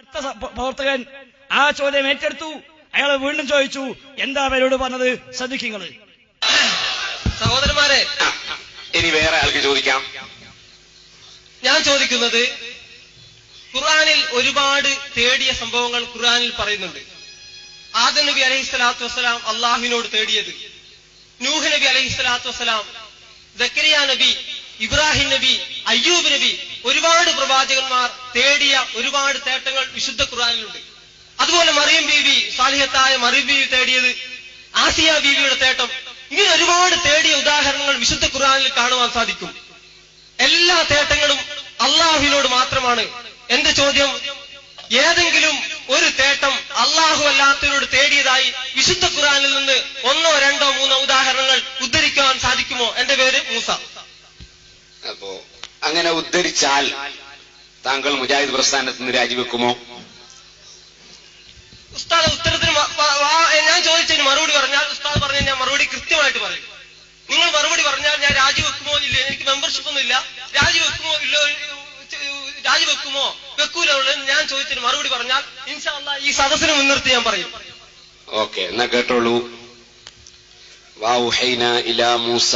അടുത്ത പ്രവർത്തകൻ ആ ചോദ്യം ഏറ്റെടുത്തു. അയാൾ വീണ്ടും ചോദിച്ചു എന്താ അവരോട് പറഞ്ഞത്? ശ്രദ്ധിക്കുന്നത് സഹോദരന്മാരെ ഇനി വേറെ ആൾക്ക് ചോദിക്കാം. ഞാൻ ചോദിക്കുന്നത് ഖുർആനിൽ ഒരുപാട് തേടിയ സംഭവങ്ങൾ ഖുർആനിൽ പറയുന്നുണ്ട്. ആദം നബി അലൈഹി സ്വലാത്തു വസ്സലാം അള്ളാഹുവിനോട് തേടിയത്. നൂഹ് നബി അലൈഹി സ്വലാത്തു വസ്സലാം ദക്കരിയ നബി ഇബ്രാഹിം നബി അയ്യൂബ് നബി ഒരുപാട് പ്രവാചകന്മാർ തേടിയ ഒരുപാട് തേട്ടങ്ങൾ വിശുദ്ധ ഖുറാനിലുണ്ട് അതുപോലെ മറിയം ബീവി സാലിഹത്തായ മറിയം ബീവി തേടിയത് ആസിയ ബീവിയുടെ തേട്ടം. ഇങ്ങനെ ഒരുപാട് തേടിയ ഉദാഹരണങ്ങൾ വിശുദ്ധ ഖുറാനിൽ കാണുവാൻ സാധിക്കും. എല്ലാ തേട്ടങ്ങളും അള്ളാഹുവിനോട് മാത്രമാണ്. എന്റെ ചോദ്യം ഏതെങ്കിലും ഒരു തേട്ടം അള്ളാഹു അല്ലാത്തവരോട് തേടിയതായി വിശുദ്ധ ഖുറാനിൽ നിന്ന് ഒന്നോ രണ്ടോ മൂന്നോ ഉദാഹരണങ്ങൾ ഉദ്ധരിക്കുവാൻ സാധിക്കുമോ? എന്റെ പേര് മൂസ. അങ്ങനെ ഉദ്ധരിച്ചാൽ താങ്കൾ മുജാഹിദ് പ്രസ്ഥാനത്ത് നിന്ന് രാജിവെക്കുമോ? ഉസ്താദ് ഉത്തരത്തിന് ഞാൻ ചോദിച്ചതിന് മറുപടി പറഞ്ഞാൽ ഉസ്താദ് പറഞ്ഞ ഞാൻ മറുപടി കൃത്യമായിട്ട് പറയും. നിങ്ങൾ മറുപടി പറഞ്ഞാൽ ഞാൻ രാജിവെക്കുമോ ഇല്ല? എനിക്ക് മെമ്പർഷിപ്പ് ഒന്നും ഇല്ല. രാജിവെക്കുമോ ഇല്ലോ? രാജിവെക്കുമോ? വെക്കൂലുള്ള ഞാൻ ചോദിച്ചതിന് മറുപടി പറഞ്ഞാൽ ഇൻഷാ അല്ലാ ഈ സദസ്സിനെ മുൻനിർത്തി ഞാൻ പറയും. ഓക്കെ എന്നാ കേട്ടോളൂ. വാ ഇലാ മൂസ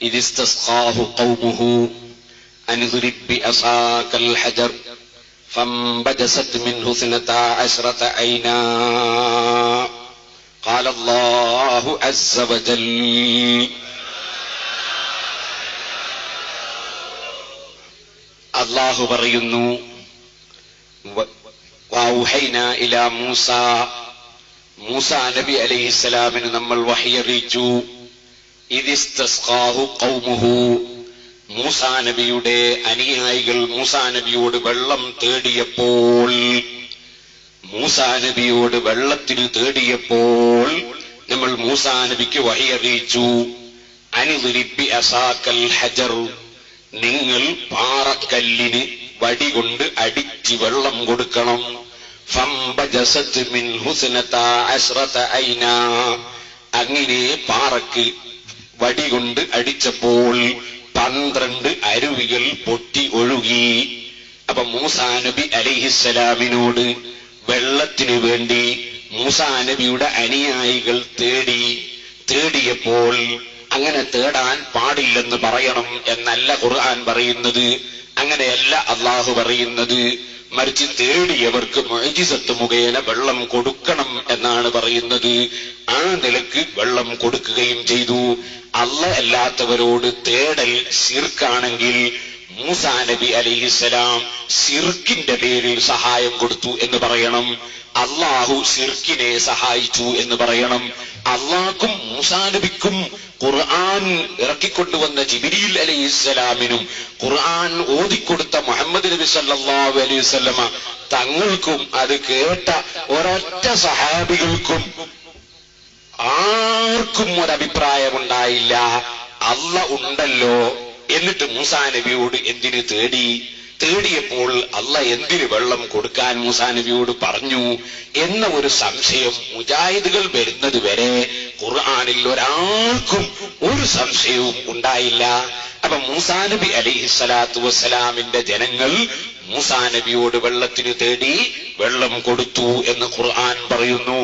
إذ استسقاه قومه أن اضرب بعصاك الحجر فانبجست منه اثنتا عشرة عينا قال الله عز وجل അള്ളാഹു പറയുന്നു വ- വൗഹൈന ഇലാ മൂസ മൂസ നബി അലൈഹിസ്സലാമിന് നമ്മൾ വഹിയറിയിച്ചു ഇതിസ്തസ്ഖാഹു ഖൗമുഹു മൂസ നബിയുടെ അനുയായികൾ മൂസ നബിയോട് വെള്ളം തേടിയപ്പോൾ മൂസ നബിയോട് വെള്ളത്തിന് തേടിയപ്പോൾ നമ്മൾ മൂസ നബിക്ക് വഹിയറിയിച്ചു അനുദുരിപ്പി അസാക്കൽ ഹജർ നിങ്ങൾ പാറക്കല്ലിന് വടി കൊണ്ട് അടിച്ച് വെള്ളം കൊടുക്കണം. അങ്ങനെ പാറക്ക് വടി കൊണ്ട് അടിച്ചപ്പോൾ പന്ത്രണ്ട് അരുവികൾ പൊട്ടി ഒഴുകി. അപ്പൊ മൂസാ നബി അലിഹിസ്സലാമിനോട് വെള്ളത്തിനു വേണ്ടി മൂസാ നബിയുടെ അനുയായികൾ തേടി തേടിയപ്പോൾ അങ്ങനെ തേടാൻ പാടില്ലെന്ന് പറയണം എന്നല്ല ഖുർആൻ പറയുന്നത്. അങ്ങനെയല്ല അള്ളാഹു പറയുന്നത്. മറിച്ച് തേടിയവർക്ക് മൊഴിജിസത്ത് മുഖേന വെള്ളം കൊടുക്കണം എന്നാണ് പറയുന്നത്. ആ നിലയ്ക്ക് വെള്ളം കൊടുക്കുകയും ചെയ്തു. അല്ല അല്ലാത്തവരോട് തേടൽ ശിർക്കാണെങ്കിൽ മൂസാ നബി അലൈഹിസ്സലാം സിർക്കിന്റെ പേരിൽ സഹായം കൊടുത്തു എന്ന് പറയണം. അള്ളാഹു സിർക്കിനെ സഹായിച്ചു എന്ന് പറയണം. അള്ളാഹ്ക്കും മൂസാനബിക്കും ഖുർആൻ ഇറക്കിക്കൊണ്ടുവന്ന ജിബിരിൽ അലൈഹിസ്സലാമിനും ഖുർആൻ ഓതിക്കൊടുത്ത മുഹമ്മദ് നബി സല്ലാഹു അലൈഹി വസല്ലമ തങ്ങൾക്കും അത് കേട്ട ഒരൊറ്റ സഹാബികൾക്കും ആർക്കും ഒരഭിപ്രായമുണ്ടായില്ല. അള്ള ഉണ്ടല്ലോ. എന്നിട്ട് മൂസാ നബിയോട് എന്തിനു തേടി? തേടിയപ്പോൾ അല്ല എന്തിന് വെള്ളം കൊടുക്കാൻ മൂസാ നബിയോട് പറഞ്ഞു എന്ന ഒരു സംശയം മുജാഹിദുകൾ വരുന്നത് വരെ ഖുർആാനിൽ ഒരാൾക്കും ഒരു സംശയവും ഉണ്ടായില്ല. അപ്പൊ മൂസാ നബി അലിഹി സ്വലാത്തു വസ്സലാമിന്റെ ജനങ്ങൾ മൂസാ നബിയോട് വെള്ളത്തിന് തേടി വെള്ളം കൊടുത്തു എന്ന് ഖുർആൻ പറയുന്നു.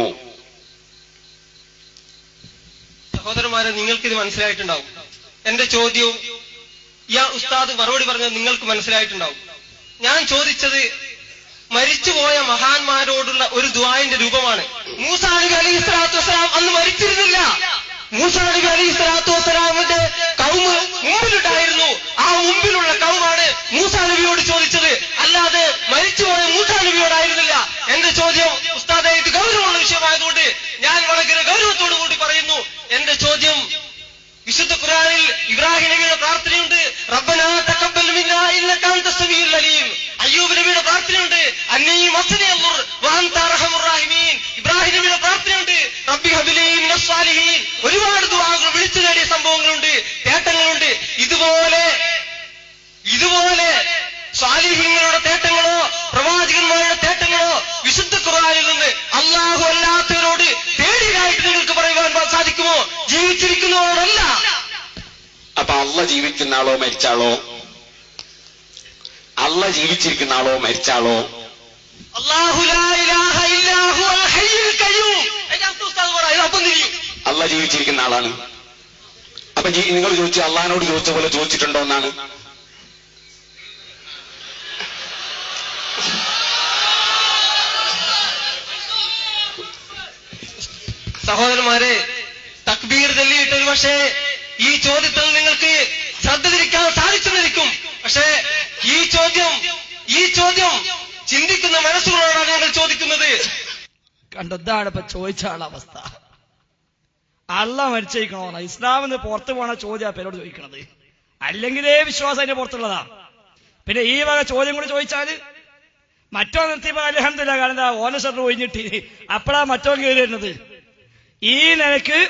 സഹോദരന്മാരെ നിങ്ങൾക്ക് ഇത് മനസ്സിലായിട്ടുണ്ടാവും. എന്റെ ചോദ്യവും ഇയാ ഉസ്താദ് മറുപടി പറഞ്ഞത് നിങ്ങൾക്ക് മനസ്സിലായിട്ടുണ്ടാവും. ഞാൻ ചോദിച്ചത് മരിച്ചുപോയ മഹാന്മാരോടുള്ള ഒരു ദ്വായന്റെ രൂപമാണ്. അന്ന് മരിച്ചിരുന്നില്ല. മൂസാ അലി സ്വലാത്തു വസ്സലാമിന്റെ കൗമ് മുമ്പിലുണ്ടായിരുന്നു. ആ മുമ്പിലുള്ള കൗമാണ് മൂസാ നബിയോട് ചോദിച്ചത്. അല്ലാതെ മരിച്ചുപോയ മൂസാ നബിയോടായിരുന്നില്ല. എന്റെ ചോദ്യം ഉസ്താദായിട്ട് ഗൗരവമുള്ള വിഷയമായതുകൊണ്ട് ഞാൻ വളരെ ഗൗരവത്തോടു കൂടി പറയുന്നു. എന്റെ ചോദ്യം ഇബ്രാഹിം നബിയുടെ പ്രാർത്ഥനയുണ്ട്. റബ്ബനാ തഖബ്ബൽ മിന്നാ ഇന്നക അൻത സമീഉൽ അലീം. അയ്യൂബ് നബിയുടെ പ്രാർത്ഥനയുണ്ട്. അന്നീ മസ്നി അല്ലാഹ് വഅൻത റഹീമീൻ. ഇബ്രാഹിം നബിയുടെ പ്രാർത്ഥനയുണ്ട്. റബ്ബി ഹബിലി മിനസ് സാലിഹീൻ ഒരുപാട് ദുആകൾ വിളിച്ചു നേടിയ സംഭവങ്ങളുണ്ട്. തേട്ടങ്ങളുണ്ട്. ഇതുപോലെ ഇതുപോലെ സ്വാലിഹ്യങ്ങളുടെ തേട്ടങ്ങളോ പ്രവാചകന്മാരുടെ തേട്ടങ്ങളോ വിശുദ്ധ ഖുർആനിൽ നിന്ന് അള്ളാഹു അല്ലാത്തവരോട് തേടിയതായിട്ട് നിങ്ങൾക്ക് പറയുവാൻ സാധിക്കുമോ? ജീവിച്ചിരിക്കുന്നവരോടല്ല അപ്പൊ അള്ള ജീവിക്കുന്ന ആളോ മരിച്ചാളോ? അള്ള ജീവിച്ചിരിക്കുന്ന ആളോ മരിച്ചാളോ? അല്ല ജീവിച്ചിരിക്കുന്ന ആളാണ്. അപ്പൊ നിങ്ങൾ ചോദിച്ചു അള്ളഹാനോട് ചോദിച്ച പോലെ ചോദിച്ചിട്ടുണ്ടോ എന്നാണ്? സഹോദരന്മാരെ തക്ബീർ ചൊല്ലിയിട്ട് ഒരു പക്ഷേ ഈ ചോദ്യത്തിൽ നിങ്ങൾക്ക് ശ്രദ്ധ തിരിക്കാൻ സാധിച്ചെന്നിരിക്കും പക്ഷേ ഈ ചോദ്യം ഈ ചോദ്യം ചിന്തിക്കുന്ന മനസ്സുകളോടാണ് ഞങ്ങൾ ചോദിക്കുന്നത്. കണ്ടതാണ് ഇപ്പൊ ചോദിച്ച ആളവസ്ഥ അള്ള മരിച്ചേക്കണോ ഇസ്ലാമിന്ന് പുറത്തു പോണ ചോദ്യം പേരോട് ചോദിക്കണത്. അല്ലെങ്കിലേ വിശ്വാസം അതിന്റെ പുറത്തുള്ളതാ. പിന്നെ ഈ വക ചോദ്യം കൂടി ചോദിച്ചാൽ മറ്റോ നിർത്തിയപ്പോ അലഹമില്ല കാരണം ഓനസർ ഒഴിഞ്ഞിട്ട്. അപ്പഴാ മറ്റോ കയറി വരുന്നത്. ഈ നിലയ്ക്ക്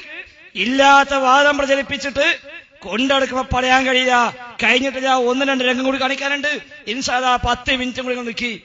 ഇല്ലാത്ത വാദം പ്രചരിപ്പിച്ചിട്ട് കൊണ്ടെടുക്കുമ്പോ പറയാൻ കഴിയില്ല. ഞാൻ ഒന്ന് രണ്ട് രംഗം കൂടി കാണിക്കാനുണ്ട്. ഇൻസാദാ പത്ത് മിനിറ്റും കൂടി നിൽക്കി